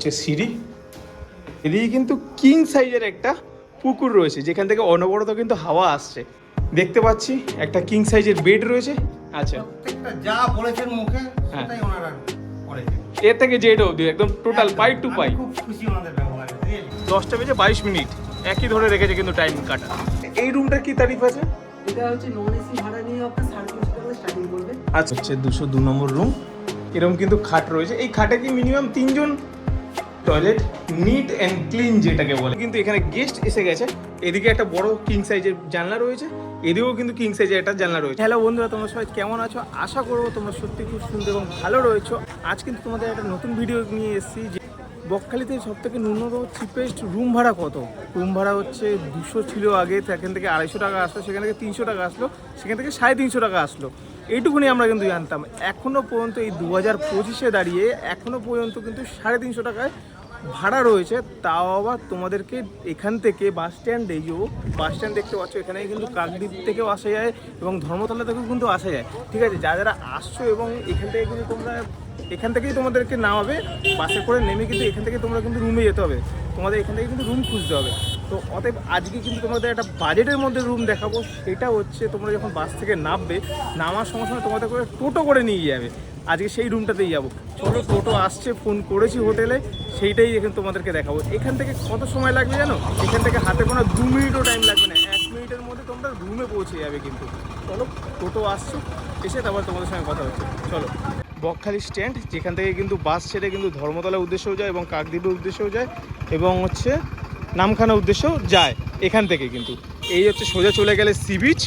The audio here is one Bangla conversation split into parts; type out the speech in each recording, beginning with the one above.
হচ্ছে সিঁড়ি। এদিকে কিন্তু কিং সাইজের একটা পুকুর রয়েছে যেখান থেকে অনবরত কিন্তু হাওয়া আসছে। দেখতে পাচ্ছি একটা কিং সাইজের বেড রয়েছে। আচ্ছা। যা বলেছেন মুখে হ্যাঁ। সেটাই ওনারা এর থেকে জেড অবধি একদম টোটাল পাই টু পাই। দশটা বেজে বাইশ মিনিট। একই ধরে রেখেছে কিন্তু টাইম কাটা। এই রুমটার কি তারিফ আছে? এটা হচ্ছে নন এসি ভাড়া নিয়ে আপনার সাড়ে তিনশো টাকা স্টার্টিং করবে। আচ্ছা। হচ্ছে দুশো দু নম্বর রুম এরকম কিন্তু খাট রয়েছে। এই খাটে কি মিনিমাম তিনজন টয়লেট নিট অ্যান্ড ক্লিন যেটাকে বলে। কিন্তু এখানে গেস্ট এসে গেছে। এদিকে একটা বড় কিং সাইজের জানলা রয়েছে। এদিকেও কিন্তু কিং সাইজের একটা জানলা রয়েছে। হ্যালো বন্ধুরা, তোমরা সবাই কেমন আছো? আশা করব তোমরা সত্যি খুব সুন্দর এবং ভালো রয়েছো। আজ কিন্তু তোমাদের একটা নতুন ভিডিও নিয়ে এসেছি বকখালিতে সব থেকে ন্যূনতম চিপেস্ট রুম ভাড়া কত? রুম ভাড়া হচ্ছে দুশো ছিল আগে, সেখান থেকে আড়াইশো টাকা আসলো, সেখান থেকে তিনশো টাকা আসলো, সেখান থেকে সাড়ে তিনশো টাকা আসলো। এইটুকুনি আমরা কিন্তু জানতাম। এখনও পর্যন্ত এই দু হাজার পঁচিশে দাঁড়িয়ে এখনও পর্যন্ত কিন্তু সাড়ে তিনশো টাকায় ভাড়া রয়েছে। তাও আবার তোমাদেরকে এখান থেকে বাস স্ট্যান্ডে যে বাস স্ট্যান্ড দেখতে পাচ্ছ এখানে কিন্তু কাকদ্বীপ থেকেও আসা যায় এবং ধর্মতলা থেকেও কিন্তু আসা যায়। ঠিক আছে, যারা যারা আসছো এবং এখান থেকে কিন্তু তোমরা এখান থেকেই তোমাদেরকে নামাবে, বাসে করে নেমে কিন্তু এখান থেকে তোমরা কিন্তু রুমে যেতে হবে। তোমাদের এখান থেকে কিন্তু রুম খুঁজতে হবে। তো অতএব আজকে কিন্তু তোমাদের একটা বাজেটের মধ্যে রুম দেখাবো। সেটা হচ্ছে তোমরা যখন বাস থেকে নামবে, নামার সঙ্গে সঙ্গে তোমাদের করে টোটো করে নিয়ে যাবে। আজকে সেই রুমটাতেই যাব। চলো, টোটো আসছে ফোন করেছি হোটেলে সেইটাই এখানে তোমাদেরকে দেখাবো। এখান থেকে কত সময় লাগবে জানো? এখান থেকে হাতে কোনো দু মিনিটও টাইম লাগবে না। এক মিনিটের মধ্যে তোমরা রুমে পৌঁছে যাবে কিন্তু। চলো, টোটো আসছে, এসে তারপর তোমাদের সঙ্গে কথা হচ্ছে। চলো। বকখালি স্ট্যান্ড, যেখান থেকে কিন্তু বাস ছেড়ে কিন্তু ধর্মতলার উদ্দেশ্যেও যায় এবং কাকদ্বীপের উদ্দেশ্যেও যায় এবং হচ্ছে নামখানা উদ্দেশ্যেও যায় এখান থেকে কিন্তু। এই হচ্ছে সোজা চলে গেলে সি বিচ,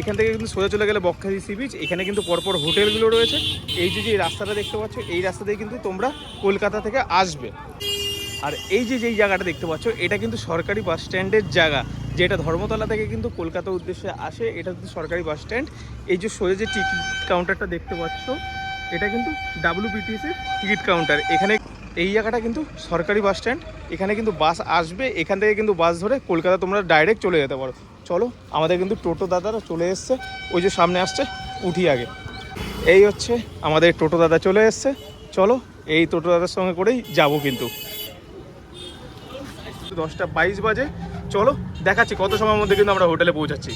এখান থেকে কিন্তু সোজা চলে গেলে বকখালি সি বিচ, এখানে কিন্তু পরপর হোটেলগুলো রয়েছে। এই যে যে রাস্তাটা দেখতে পাচ্ছ, এই রাস্তা দিয়ে কিন্তু তোমরা কলকাতা থেকে আসবে। আর এই যে, যেই জায়গাটা দেখতে পাচ্ছ, এটা কিন্তু সরকারি বাস স্ট্যান্ডের জায়গা। যেটা ধর্মতলা থেকে কিন্তু কলকাতা উদ্দেশ্যে আসে, এটা কিন্তু সরকারি বাস স্ট্যান্ড। এই যে সোজা যে টিকিট কাউন্টারটা দেখতে পাচ্ছ এটা কিন্তু ডাব্লিউবিটিসি টিকিট কাউন্টার। এখানে এই জায়গাটা কিন্তু সরকারি বাস স্ট্যান্ড। এখানে কিন্তু বাস আসবে, এখান থেকে কিন্তু বাস ধরে কলকাতা তোমরা ডাইরেক্ট চলে যেতে পারো। চলো, আমাদের কিন্তু টোটো দাদারা চলে এসছে। ওই যে সামনে আসছে, উঠি আগে। এই হচ্ছে আমাদের টোটো দাদা চলে এসছে। চলো, এই টোটো দাদার সঙ্গে করেই যাব কিন্তু। দশটা বাইশ বাজে। চলো, দেখাচ্ছি কত সময়ের মধ্যে কিন্তু আমরা হোটেলে পৌঁছাচ্ছি।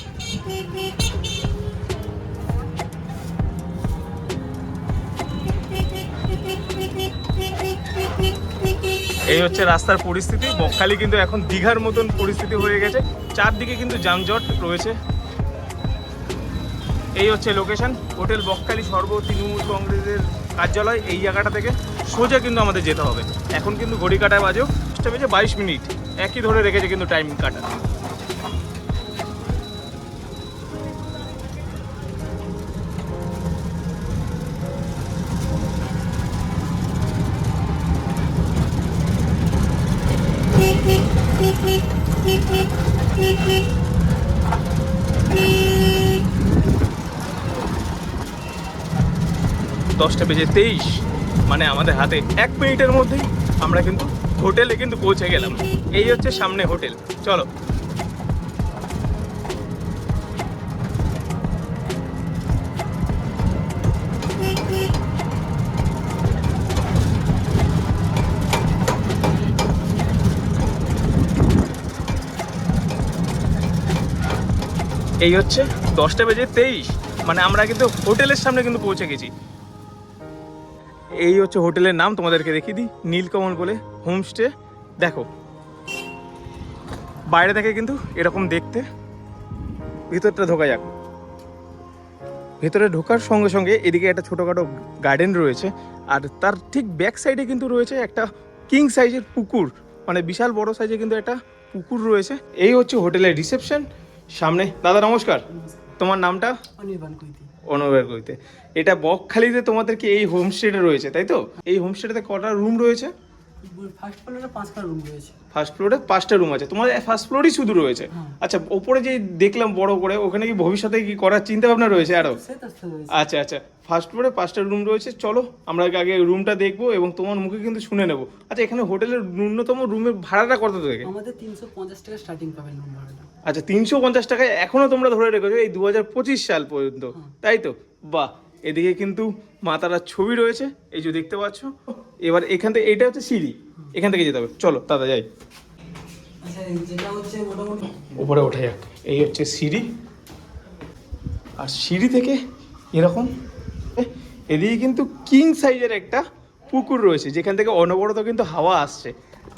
এই হচ্ছে রাস্তার পরিস্থিতি। বকখালি কিন্তু এখন দীঘার মতন পরিস্থিতি হয়ে গেছে। চারদিকে কিন্তু যানজট রয়েছে। এই হচ্ছে লোকেশন হোটেল বকখালি সর্ব তৃণমূল কংগ্রেসের কার্যালয় এই জায়গাটা থেকে। সোজা কিন্তু আমাদের যেতে হবে। এখন কিন্তু ঘড়ি কাটায় বাজেও বাইশ মিনিট। একই ধরে রেখেছে কিন্তু টাইম কাটা। দশটা বেজে তেইশ মানে আমাদের হাতে এক মিনিটের মধ্যেই আমরা কিন্তু হোটেলে কিন্তু পৌঁছে গেলাম। এই হচ্ছে সামনে হোটেল। চলো। এই হচ্ছে দশটা বেজে তেইশ মানে আমরা কিন্তু হোটেলের সামনে কিন্তু পৌঁছে গেছি। এই হচ্ছে হোটেলের নাম, তোমাদেরকে দেখিয়ে দিই, নীলকমল বলে হোমস্টে। দেখো, বাইরে থেকে কিন্তু এরকম দেখতে, ভিতরটা ঢোকা যাক। ভেতরে ঢোকার সঙ্গে সঙ্গে এদিকে একটা ছোটোখাটো গার্ডেন রয়েছে, আর তার ঠিক ব্যাক সাইডে কিন্তু রয়েছে একটা কিং সাইজের পুকুর মানে বিশাল বড় সাইজে কিন্তু একটা পুকুর রয়েছে। এই হচ্ছে হোটেলের রিসেপশন সামনে। দাদা, নমস্কার। তোমার নামটা? অনির্বাণ কইতি অনুবের কইতে এটা বকখালিতে তোমাদেরকে এই হোমস্টেটা রয়েছে, তাই তো? এই হোমস্টেটাতে কটা রুম রয়েছে? ফার্স্ট ফ্লোরে পাঁচটা রুম রয়েছে। ফার্স্ট ফ্লোরে পাঁচটা রুম আছে। তোমাদের ফার্স্ট ফ্লোরই শুধু রয়েছে। হ্যাঁ। আচ্ছা ওপরে যে দেখলাম বড় করে ওখানে কি ভবিষ্যতে কি করার চিন্তা ভাবনা রয়েছে আরও? আচ্ছা আচ্ছা। ফার্স্ট ফ্লোরে পাঁচটা রুম রয়েছে। চলো আমরা আগে রুমটা দেখব এবং তোমার মুখে কিন্তু শুনে নেব। আচ্ছা এখানে হোটেলের ন্যূনতম রুমের ভাড়াটা কত থেকে? আমাদের তিনশো পঞ্চাশ টাকা স্টার্টিং পাবেন রুম ভাড়াটা। আচ্ছা তিনশো পঞ্চাশ টাকায় এখনও তোমরা ধরে রেখেছো এই দু হাজার পঁচিশ সাল পর্যন্ত। তাই তো? বাহ। এদিকে কিন্তু মাতারার ছবি রয়েছে এই যে দেখতে পাচ্ছ। এবার এখান থেকে এটা হচ্ছে সিঁড়ি এখান থেকে যেতে হবে। চলো দাদা যাই। আচ্ছা উপরে ওঠা যাক এই হচ্ছে সিঁড়ি। আর সিঁড়ি থেকে এরকম এদিকে কিন্তু কিং সাইজের একটা পুকুর রয়েছে যেখান থেকে অনবরত কিন্তু হাওয়া আসছে।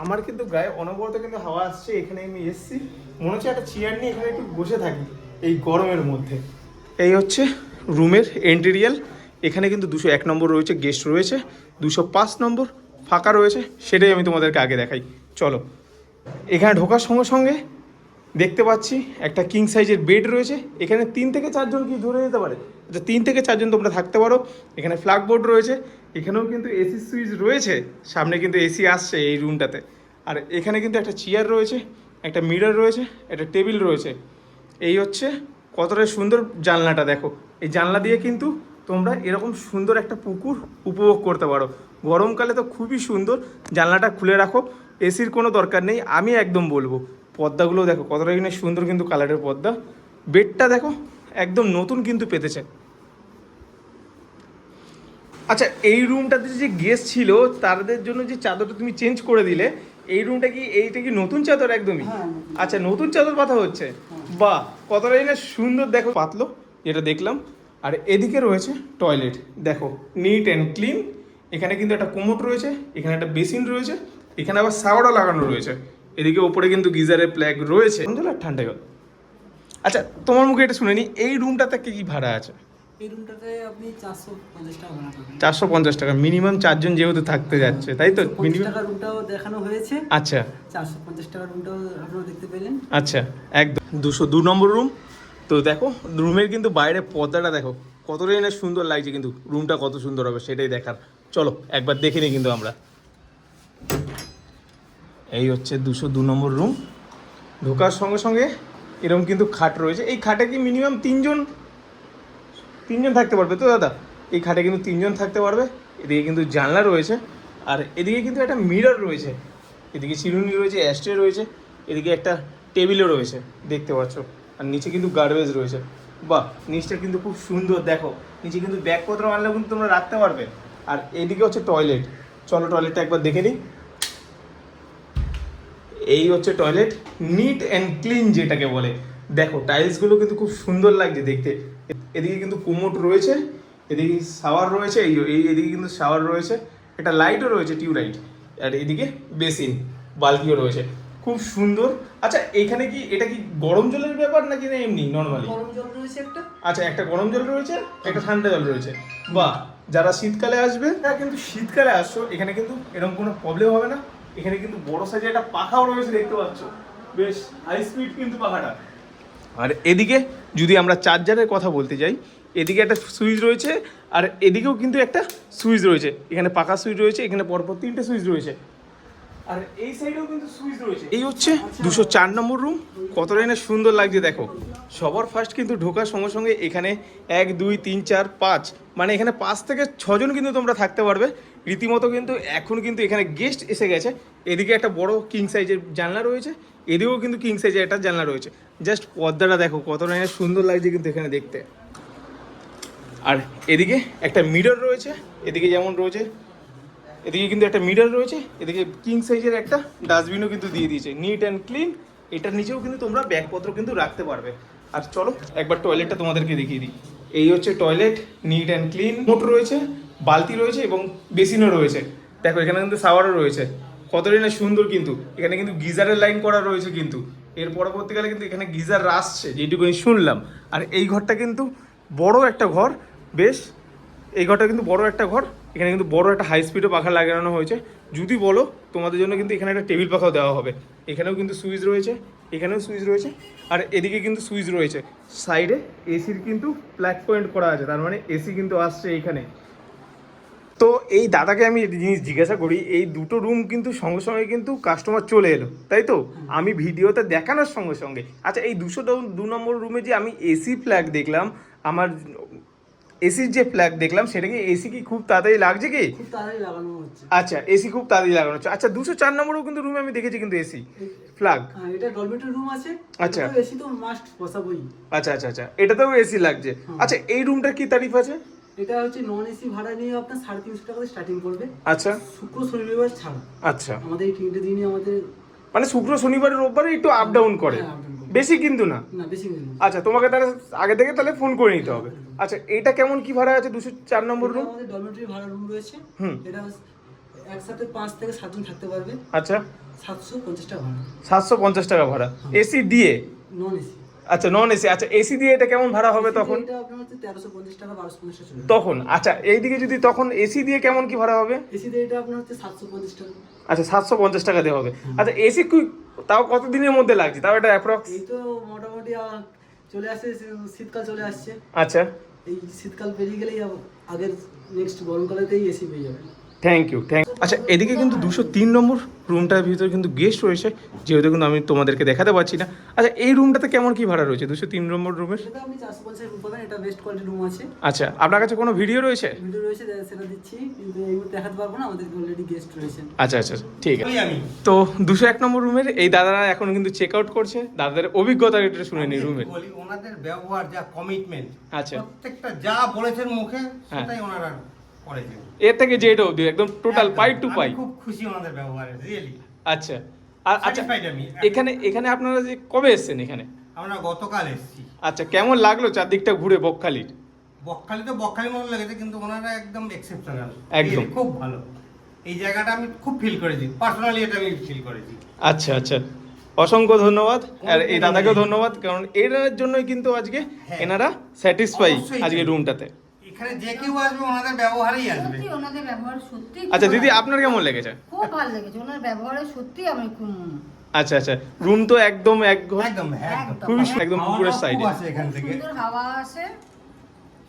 আমার কিন্তু গায়ে অনবরত কিন্তু হাওয়া আসছে এখানে আমি এসছি। মনে হচ্ছে একটা চেয়ার নিয়ে এখানে একটু বসে থাকি এই গরমের মধ্যে। এই হচ্ছে রুমের এন্টেরিয়াল এখানে কিন্তু দুশো এক নম্বর রয়েছে গেস্ট রয়েছে, দুশো পাঁচ নম্বর ফাঁকা রয়েছে, সেটাই আমি তোমাদেরকে আগে দেখাই। চলো, এখানে ঢোকার সঙ্গে সঙ্গে দেখতে পাচ্ছি একটা কিং সাইজের বেড রয়েছে, এখানে তিন থেকে চারজন কি ধরে যেতে পারে? আচ্ছা তিন থেকে চারজন তোমরা থাকতে পারো, এখানে ফ্ল্যাগ বোর্ড রয়েছে, এখানেও কিন্তু এসি সুইচ রয়েছে, সামনে কিন্তু এসি আসছে এই রুমটাতে আর এখানে কিন্তু একটা চেয়ার রয়েছে, একটা মিরর রয়েছে, একটা টেবিল রয়েছে, এই হচ্ছে কতটা সুন্দর জানলাটা দেখো। এই জানলা দিয়ে কিন্তু তোমরা এরকম সুন্দর একটা পুকুর উপভোগ করতে পারো। গরমকালে তো খুবই সুন্দর, জানলাটা খুলে রাখো, এসির কোনো দরকার নেই, আমি একদম বলব। পর্দাগুলো দেখো, কতটা কিনা সুন্দর কিন্তু কালারের পর্দা বেডটা দেখো, একদম নতুন কিন্তু পেতেছে। আচ্ছা এই রুমটাতে যে গেস্ট ছিল, তাদের জন্য যে চাদরটা তুমি চেঞ্জ করে দিলে এই রুমটা কি এইটা কি নতুন চাদর একদমই? হ্যাঁ, আচ্ছা নতুন চাদর পাতা হচ্ছে। বাহ কতটাই না সুন্দর দেখো পাতলো যেটা দেখলাম। আর এদিকে রয়েছে টয়লেট দেখো নিট অ্যান্ড ক্লিন এখানে কিন্তু একটা কোমোট রয়েছে এখানে একটা বেসিন রয়েছে এখানে আবার সাওয়ারও লাগানো রয়েছে। এদিকে ওপরে কিন্তু গিজারের প্ল্যাগ রয়েছে। ঠান্ডা আচ্ছা তোমার মুখে এটা শুনে নি এই রুমটাতে কি ভাড়া আছে? এই রুমটাতে আপনি চারশো পঞ্চাশ টাকা ভাড়া পাবেন চারশো পঞ্চাশ টাকা মিনিমাম চারজন যেহেতু থাকতে যাচ্ছে তাই তো? মিনিমাম টাকা রুমটাও দেখানো হয়েছে। আচ্ছা। চারশো পঞ্চাশ টাকা রুমটাও আপনারা দেখতে পেলেন। আচ্ছা একদম। দুশো দু নম্বর রুম তো দেখো রুমের কিন্তু বাইরে পর্দাটা দেখো কতটাই না সুন্দর লাগছে কিন্তু রুমটা কত সুন্দর হবে সেটাই দেখার। চলো একবার দেখে নিই কিন্তু আমরা। এই হচ্ছে দুশো দু নম্বর রুম ঢোকার সঙ্গে সঙ্গে এরকম কিন্তু খাট রয়েছে। এই খাটে কি মিনিমাম তিনজন তিনজন থাকতে পারবে তো দাদা? এই খাটে কিন্তু তিনজন থাকতে পারবে, এদিকে কিন্তু জানলা রয়েছে, আর এদিকে কিন্তু একটা মিরর রয়েছে, এদিকে চিরুনি রয়েছে অ্যাস্ট্রে রয়েছে, এদিকে একটা টেবিলও রয়েছে, দেখতে পাচ্ছ, আর নিচে কিন্তু গার্বেজ রয়েছে। বাহ, নিচটা কিন্তু খুব সুন্দর, দেখো, নিচে কিন্তু ব্যাগপত্র আনলেও কিন্তু তোমরা রাখতে পারবে, আর এদিকে হচ্ছে টয়লেট চলো টয়লেটটা একবার দেখে নিই। এই হচ্ছে টয়লেট নিট অ্যান্ড ক্লিন যেটাকে বলে, দেখো টাইলসগুলো কিন্তু খুব সুন্দর লাগছে দেখতে এদিকে কিন্তু কোমোট রয়েছে এদিকে শাওয়ার রয়েছে এই এই এদিকে কিন্তু শাওয়ার রয়েছে একটা লাইটও রয়েছে টিউব লাইট আর এদিকে বেসিন বালতিও রয়েছে। খুব সুন্দর। আচ্ছা এখানে কি এটা কি গরম জলের ব্যাপার নাকি না এমনি নর্মালি গরম জল রয়েছে একটা। আচ্ছা একটা গরম জল রয়েছে একটা ঠান্ডা জল রয়েছে। বাহ যারা শীতকালে আসবে তারা কিন্তু শীতকালে আসছো এখানে কিন্তু এরকম কোনো প্রবলেম হবে না। এখানে কিন্তু বড় সাইজে একটা পাখাও রয়েছে দেখতে পাচ্ছ। বেশ হাই স্পিড কিন্তু পাখাটা। আর এদিকে যদি আমরা চার্জারের কথা বলতে যাই, এদিকে একটা সুইচ রয়েছে আর এদিকেও কিন্তু একটা সুইচ রয়েছে। এখানে পাকা সুইচ রয়েছে, এখানে পরপর তিনটে সুইচ রয়েছে। আর এই সাইডেও কিন্তু সুইচ রয়েছে। এই হচ্ছে দুশো চার নম্বর রুম কতটাই না সুন্দর লাগছে দেখো। সবার ফার্স্ট কিন্তু ঢোকার সঙ্গে সঙ্গে এখানে এক, দুই, তিন, চার, পাঁচ। মানে এখানে পাঁচ থেকে ছজন কিন্তু তোমরা থাকতে পারবে। রীতিমতো কিন্তু এখন কিন্তু এখানে গেস্ট এসে গেছে। এদিকে একটা বড় কিং সাইজের জানলা রয়েছে, এদিকেও কিন্তু কিং সাইজের একটা জানলা রয়েছে। জাস্ট পর্দাটা দেখো, কতটা সুন্দর লাগছে কিন্তু এখানে দেখতে। আর এদিকে একটা মিরর রয়েছে, এদিকে যেমন রয়েছে, এদিকে কিন্তু একটা মিরর রয়েছে, এদিকে কিং সাইজের একটা ডাস্টবিনও কিন্তু দিয়ে দিয়েছে। নিট অ্যান্ড ক্লিন এটার নিচেও কিন্তু তোমরা ব্যাগপত্র কিন্তু রাখতে পারবে। আর চলো, একবার টয়লেটটা তোমাদেরকে দেখিয়ে দিই। এই হচ্ছে টয়লেট নিট অ্যান্ড ক্লিন মোট রয়েছে বালতি রয়েছে এবং বেসিনও রয়েছে। দেখো, এখানে কিন্তু সাওয়ারও রয়েছে। কতটাই না সুন্দর কিন্তু। এখানে কিন্তু গিজারের লাইন করা রয়েছে কিন্তু। এর পরবর্তীকালে কিন্তু এখানে গিজার আসছে, যেটুকুনি শুনলাম। আর এই ঘরটা কিন্তু বড় একটা ঘর, বেশ। এই ঘরটা কিন্তু বড় একটা ঘর। এখানে কিন্তু বড় একটা হাই স্পিডও পাখা লাগানো হয়েছে। যদি বলো, তোমাদের জন্য কিন্তু এখানে একটা টেবিল পাখাও দেওয়া হবে। এখানেও কিন্তু সুইচ রয়েছে, এখানেও সুইচ রয়েছে। আর এদিকে কিন্তু সুইচ রয়েছে। সাইডে এসির কিন্তু প্ল্যাগ পয়েন্ট করা আছে। তার মানে এসি কিন্তু আসছে এইখানে তো এই দাদাকে আমি জিনিস জিজ্ঞাসা করি এই দুটো রুম কিন্তু সঙ্গে সঙ্গে কিন্তু কাস্টমার চলে এলো তাই তো? আমি ভিডিওতে দেখানোর সঙ্গে সঙ্গে। আচ্ছা এই দুশো দু নম্বর রুমে যে আমি এসি ফ্ল্যাগ দেখলাম আমার এসির যে ফ্ল্যাগ দেখলাম সেটা কি এসি কি খুব তাড়াতাড়ি লাগছে কি? লাগানো আচ্ছা এসি খুব তাড়াতাড়ি লাগানো হচ্ছে। আচ্ছা দুশো চার নম্বরও কিন্তু রুমে আমি দেখেছি কিন্তু এসি ফ্ল্যাগ এটা ডলমেটের রুম আছে। আচ্ছা। এসি তো মাস্ট বসাবোই। আচ্ছা আচ্ছা আচ্ছা এটাতেও এসি লাগছে। আচ্ছা এই রুমটার কি তারিফ আছে? এটা হচ্ছে নন এসি ভাড়া নিয়ে আপনার সাড়ে তিনশো টাকা স্টার্টিং করবে আচ্ছা। শুক্র শনিবার ছাড়া। আচ্ছা। আমাদের এই তিনটে দিনই আমাদের মানে শুক্র শনিবার রোববারে একটু আপ ডাউন করে। হ্যাঁ, করে। বেশি কিন্তু না। আচ্ছা তোমাকে তাহলে আগে থেকে তাহলে ফোন করে নিতে হবে। আচ্ছা এটা কেমন কি ভাড়া আছে? দুশো চার নম্বর রুম আমাদের ডরমেটরি ভাড়া রুম রয়েছে। হুম। এটা একসাথে পাঁচ থেকে সাতজন থাকতে পারবে। আচ্ছা। সাতশো পঞ্চাশ টাকা ভাড়া। সাতশো পঞ্চাশ টাকা ভাড়া। এসি দিয়ে নন এসি আচ্ছা নন এসি আচ্ছা এসি দিয়ে এটা কেমন ভাড়া হবে তখন? তখন আচ্ছা এইদিকে যদি তখন এসি দিয়ে কেমন কি ভাড়া হবে? এসি দিয়ে এটা আপনার হচ্ছে সাতশো পঞ্চাশ টাকা। আচ্ছা সাতশো পঞ্চাশ টাকা দিয়ে হবে। আচ্ছা এসি তাও কত দিনের মধ্যে লাগছে? তাও এটা অ্যাপ্রক্স এই তো মোটামুটি চলে আসছে শীতকাল চলে আসছে। আচ্ছা। এই শীতকাল পেরিয়ে গেলেই আগের নেক্সট গরমকালেতেই এসি পেয়ে যাবে থ্যাংক ইউ থ্যাংক আচ্ছা এদিকে কিন্তু দুশো তিন নম্বর রুমটার ভিতরে কিন্তু গেস্ট রয়েছে যেহেতু কিন্তু আমি তোমাদেরকে দেখাতে পারছি না। আচ্ছা এই রুমটাতে কেমন কি ভাড়া রয়েছে দুশো তিন নম্বর রুমের? সেটা আপনি চারশো পঞ্চাশ রুম পাবেন এটা বেস্ট কোয়ালিটি রুম আছে। আচ্ছা আপনার কাছে কোনো ভিডিও রয়েছে? ভিডিও রয়েছে সেটা দিচ্ছি কিন্তু এই দেখাতে পারব না আমাদের অলরেডি গেস্ট রয়েছেন আচ্ছা আচ্ছা ঠিক আছে। আমি। তো দুশো এক নম্বর রুমের এই দাদারা এখন কিন্তু চেক আউট করছে দাদাদের অভিজ্ঞতা একটু শুনে নিই রুমের ওনাদের ব্যবহার যা কমিটমেন্ট আচ্ছা। প্রত্যেকটা যা বলেছেন মুখে হ্যাঁ। সেটাই ওনারা এর থেকে জেড অবধি একদম টোটাল পাই টু পাই খুব খুশি ওনাদের ব্যবহারে রিয়েলি আচ্ছা আর আচ্ছা এখানে এখানে আপনারা যে কবে এসেছেন এখানে? আমরা গতকাল এসেছি। আচ্ছা কেমন লাগল চারদিকটা ঘুরে বকখালির? বকখালি তো বকখালি মতো লেগেছে কিন্তু ওনারা একদম এক্সেপশনাল একদম। খুব ভালো। এই জায়গাটা আমি খুব ফিল করেছি। পার্সোনালি এটা আমি ফিল করেছি। আচ্ছা আচ্ছা। অসংখ্য ধন্যবাদ। আর এই দাদাকেও ধন্যবাদ কারণ এর জন্যই কিন্তু আজকে হ্যাঁ। এনারা স্যাটিসফাই আজকে রুমটাতে এখানে যে কেউ আসবে ওনাদের ব্যবহারেই আসবে। সত্যি ওনাদের ব্যবহার সত্যি আচ্ছা দিদি আপনার কেমন লেগেছে? খুব ভালো লেগেছে ওনার ব্যবহারে সত্যি আমি খুব আচ্ছা আচ্ছা রুম তো একদম এক ঘর। একদম হ্যাঁ, একদম। একদম। খুবই একদম পুকুরের সাইডে খুব এখান থেকে। সুন্দর হাওয়া আসে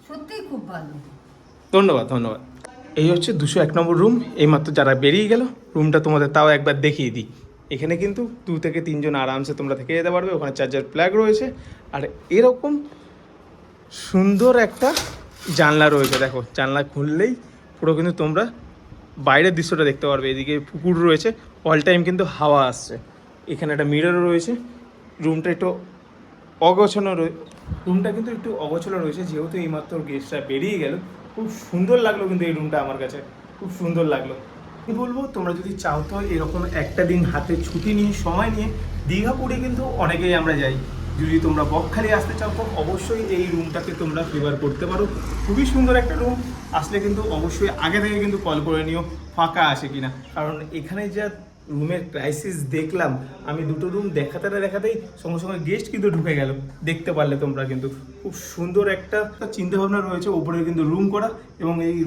সত্যি খুব ভালো ধন্যবাদ ধন্যবাদ। এই হচ্ছে দুশো এক নম্বর রুম এইমাত্র যারা বেরিয়ে গেল রুমটা তোমাদের তাও একবার দেখিয়ে দিই। এখানে কিন্তু দু থেকে তিনজন আরামসে তোমরা থেকে যেতে পারবে ওখানে চার্জার প্ল্যাগ রয়েছে। আর এরকম সুন্দর একটা জানলা রয়েছে, দেখো, জানলা খুললেই পুরো কিন্তু তোমরা বাইরের দৃশ্যটা দেখতে পারবে। এদিকে পুকুর রয়েছে অল টাইম কিন্তু হাওয়া আসছে। এখানে একটা মিররও রয়েছে রুমটা একটু অগোছানো রুমটা কিন্তু একটু অগোছানো রয়েছে, যেহেতু এইমাত্র গেস্টরা বেরিয়ে গেল। খুব সুন্দর লাগল কিন্তু এই রুমটা আমার কাছে, খুব সুন্দর লাগল। আমি বলব, তোমরা যদি চাও তো এরকম একটা দিন হাতে ছুটি নিয়ে, সময় নিয়ে দীঘা পুরে কিন্তু অনেকেই আমরা যাই। যদি তোমরা বকখালি আসতে চাও তো অবশ্যই এই রুমটাকে তোমরা ফেভার করতে পারো। খুবই সুন্দর একটা রুম আসলে কিন্তু অবশ্যই আগে থেকে কিন্তু কল করে নিও, ফাঁকা আসে কিনা। কারণ এখানে যা রুমের ক্রাইসিস দেখলাম, আমি দুটো রুম দেখাতে না দেখাতেই সঙ্গে সঙ্গে গেস্ট কিন্তু ঢুকে গেল। দেখতে পারলে তোমরা কিন্তু। খুব সুন্দর একটা চিন্তা ভাবনা রয়েছে ওপরে কিন্তু রুম করা এবং এই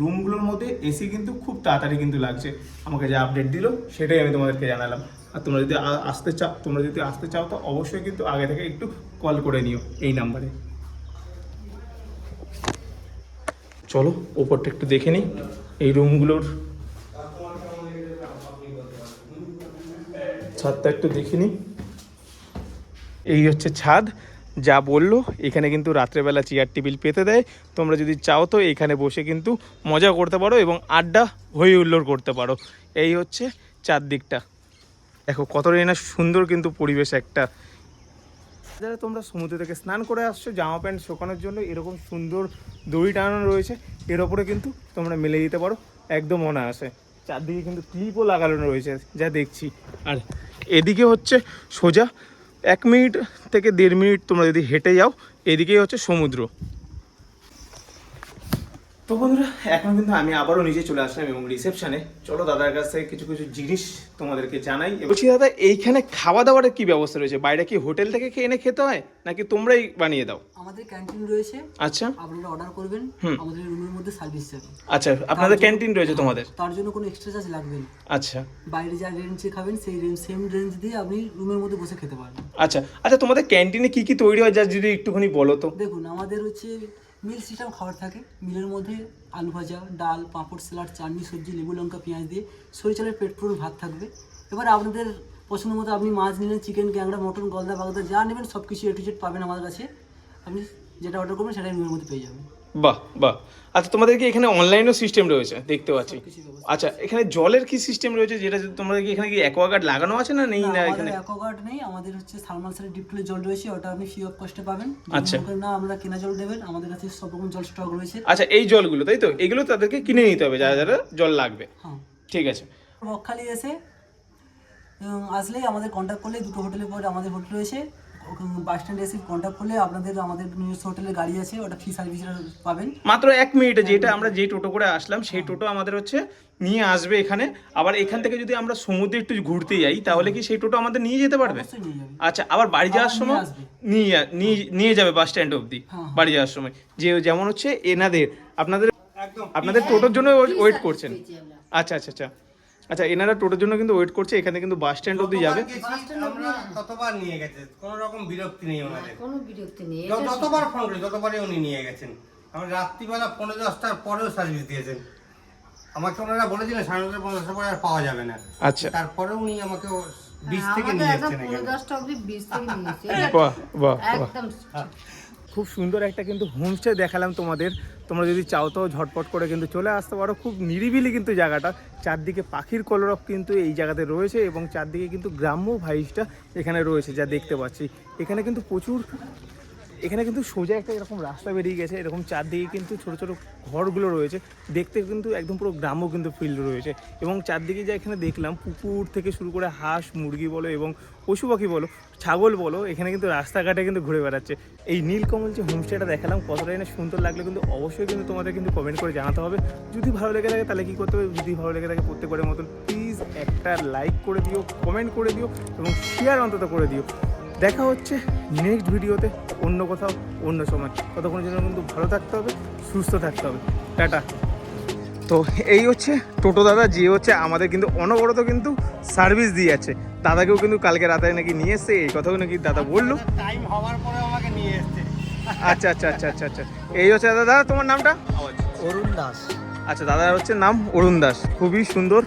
রুমগুলোর মধ্যে এসি কিন্তু খুব তাড়াতাড়ি কিন্তু লাগছে। আমাকে যা আপডেট দিল, সেটাই আমি তোমাদেরকে জানালাম। আর তোমরা যদি আসতে চাও, তোমরা যদি আসতে চাও, তো অবশ্যই কিন্তু আগে থেকে একটু কল করে নিও এই নাম্বারে চলো ওপরটা একটু দেখে নিই। এই রুমগুলোর ছাদটা একটু দেখে নিই। এই হচ্ছে ছাদ। যা বলল, এখানে কিন্তু রাত্রেবেলা চেয়ার টেবিল পেতে দেয়। তোমরা যদি চাও তো এখানে বসে কিন্তু মজা করতে পারো এবং আড্ডা হই হুল্লোড় করতে পারো। এই হচ্ছে চারদিকটা। দেখো, কতটাই না সুন্দর কিন্তু পরিবেশ একটা। যারা তোমরা সমুদ্র থেকে স্নান করে আসছো, জামা প্যান্ট শোকানোর জন্য এরকম সুন্দর দড়ি টানানো রয়েছে, এর ওপরে কিন্তু তোমরা মেলে দিতে পারো, একদম অনায়াসে। চারদিকে কিন্তু ক্লিপও লাগানো রয়েছে, যা দেখছি। আর এদিকে হচ্ছে সোজা, এক মিনিট থেকে দেড় মিনিট তোমরা যদি হেঁটে যাও, এদিকেই হচ্ছে সমুদ্র। তো বন্ধুরা এখন কিন্তু আমি আবারও নিজে চলে আসলাম এবং রিসেপশনে চলো দাদার কাছ থেকে কিছু কিছু জিনিস তোমাদেরকে জানাই বলছি দাদা এইখানে খাওয়া দাওয়ার কি ব্যবস্থা রয়েছে? বাইরে কি হোটেল থেকে খেয়ে এনে খেতে হয় নাকি তোমরাই বানিয়ে দাও? আমাদের ক্যান্টিন রয়েছে। আচ্ছা। আপনারা অর্ডার করবেন। হুম। আমাদের রুমের মধ্যে সার্ভিস যাবে আচ্ছা আপনাদের ক্যান্টিন রয়েছে তোমাদের? তার জন্য কোনো এক্সট্রা চার্জ লাগবে না। আচ্ছা। বাইরে যা রেঞ্জে খাবেন সেই রেঞ্জ সেম রেঞ্জ দিয়ে আপনি রুমের মধ্যে বসে খেতে পারবেন। আচ্ছা আচ্ছা তোমাদের ক্যান্টিনে কি কি তৈরি হয় যা যদি একটুখানি বলো তো। দেখুন আমাদের হচ্ছে মিল সিস্টেম খাবার থাকে। মিলের মধ্যে আলু ভাজা, ডাল, পাঁপড়, স্যালাড, চাটনি, সবজি, লেবু, লঙ্কা, পেঁয়াজ দিয়ে সরিষালের পেট পুরো ভাত থাকবে। এবার আপনাদের পছন্দ মতো আপনি মাছ নিলেন, চিকেন, ক্যাংড়া, মটন, গলদা, বাগদা, যা নেবেন সব কিছু এ টু জেড পাবেন আমাদের কাছে। আপনি যেটা অর্ডার করবেন সেটাই মিলের মধ্যে পেয়ে যাবেন। বাহ বাহ। আচ্ছা তোমাদের কি এখানে অনলাইনও সিস্টেম রয়েছে দেখতে পাচ্ছি। আচ্ছা এখানে জলের কি সিস্টেম রয়েছে যেটা তোমাদের কি এখানে কি অ্যাকোয়াগার্ড লাগানো আছে না নেই? না, এখানে অ্যাকোয়াগার্ড নেই আমাদের হচ্ছে থার্মালসারের ডিপটুলের জল রয়েছে ওটা আপনি ফ্রি অফ কস্টে পাবেন। আচ্ছা। না আমরা কেনা জল দেবেন আমাদের কাছে সব রকম জল স্টক রয়েছে। আচ্ছা এই জলগুলো তাই তো? এগুলো তাদেরকে কিনে নিতে হবে যারা যারা জল লাগবে। হ্যাঁ। ঠিক আছে। বকখালি এসে আসলেই আমাদের কন্ট্যাক্ট করলে দুটো হোটেলের পরে আমাদের হোটেল রয়েছে। বাস স্ট্যান্ডে এসে কন্ট্যাক্ট করলে আপনাদের আমাদের নিজস্ব হোটেলের গাড়ি আছে ওটা ফ্রি সার্ভিস পাবেন। মাত্র এক মিনিটে যেটা আমরা যে টোটো করে আসলাম সেই টোটো আমাদের হচ্ছে নিয়ে আসবে এখানে। আবার এখান থেকে যদি আমরা সমুদ্রে একটু ঘুরতে যাই তাহলে কি সেই টোটো আমাদের নিয়ে যেতে পারবে? আচ্ছা আবার বাড়ি যাওয়ার সময় নিয়ে নিয়ে- নিয়ে যাবে বাস স্ট্যান্ড অবধি হ্যাঁ, হ্যাঁ। বাড়ি যাওয়ার সময়। যে যেমন হচ্ছে এনাদের আপনাদের আপনাদের টোটোর জন্য ওয়েট করছেন। আচ্ছা আচ্ছা আচ্ছা। আচ্ছা এনারা টোটোর জন্য কিন্তু ওয়েট করছে এখানে কিন্তু বাস স্ট্যান্ড অবধি যাবে। ততবার নিয়ে গেছে? কোনো রকম বিরক্তি নেই ওনাদের কোনো বিরক্তি নেই যতবার ফোন করি ততবারই উনি নিয়ে গেছেন। আমরা রাত্রিবেলা পনেরো দশটার পরেও সার্ভিস দিয়েছেন। আমাকে ওনারা বলেছিলেন সাড়ে নটা পনেরো দশটার পরে আর পাওয়া যাবে না। আচ্ছা। তারপরে উনি আমাকে বিচ থেকে নিয়ে বাহ একদম। খুব সুন্দর একটা কিন্তু হোমস্টে দেখালাম তোমাদের। তোমরা যদি চাও তো ঝটপট করে কিন্তু চলে আসতে পারো। খুব নিরিবিলি কিন্তু জায়গাটা। চারদিকে পাখির কলরব কিন্তু এই জায়গাতে রয়েছে এবং চারদিকে কিন্তু গ্রাম্য ভাইসটা এখানে রয়েছে যা দেখতে পাচ্ছি। এখানে কিন্তু প্রচুর এখানে কিন্তু সোজা একটা এরকম রাস্তা বেরিয়ে গেছে, এরকম চারদিকে কিন্তু ছোট ছোট ঘরগুলো রয়েছে। দেখতে কিন্তু একদম পুরো গ্রাম্য কিন্তু ফিল্ড রয়েছে। এবং চারদিকে যা এখানে দেখলাম, পুকুর থেকে শুরু করে হাঁস, মুরগি বলো এবং পশু পাখি বলো, ছাগল বলো, এখানে কিন্তু রাস্তাঘাটে কিন্তু ঘুরে বেড়াচ্ছে। এই নীলকমল যে হোমস্টেটা দেখালাম, কতটা এনে সুন্দর লাগলে কিন্তু অবশ্যই কিন্তু তোমাদের কিন্তু কমেন্ট করে জানাতে হবে। যদি ভালো লেগে থাকে তাহলে কি করতে হবে? যদি ভালো লেগে থাকে প্রত্যেকবারের মতন প্লিজ একটা লাইক করে দিও কমেন্ট করে দিও এবং শেয়ার অন্তত করে দিও। দেখা হচ্ছে নেক্সট ভিডিওতে অন্য কোথাও অন্য সময়। ততক্ষণের জন্য কিন্তু ভালো থাকতে হবে সুস্থ থাকতে হবে। টাটা। তো এই হচ্ছে টোটো দাদা যে হচ্ছে আমাদের কিন্তু অনবরত কিন্তু সার্ভিস দিয়ে যাচ্ছে দাদাকেও কিন্তু কালকে রাতে নাকি নিয়ে এসছে এই কথাও নাকি দাদা বলল। টাইম হওয়ার পরে আমাকে নিয়ে এসছে। আচ্ছা আচ্ছা আচ্ছা আচ্ছা আচ্ছা। এই হচ্ছে দাদা দাদা তোমার নামটা? অরুণ দাস। আচ্ছা দাদার হচ্ছে নাম অরুণ দাস। খুবই সুন্দর।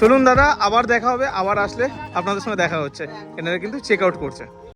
চলুন দাদা আবার দেখা হবে আবার আসলে আপনাদের সঙ্গে দেখা হচ্ছে। এনারা কিন্তু চেক আউট করছে।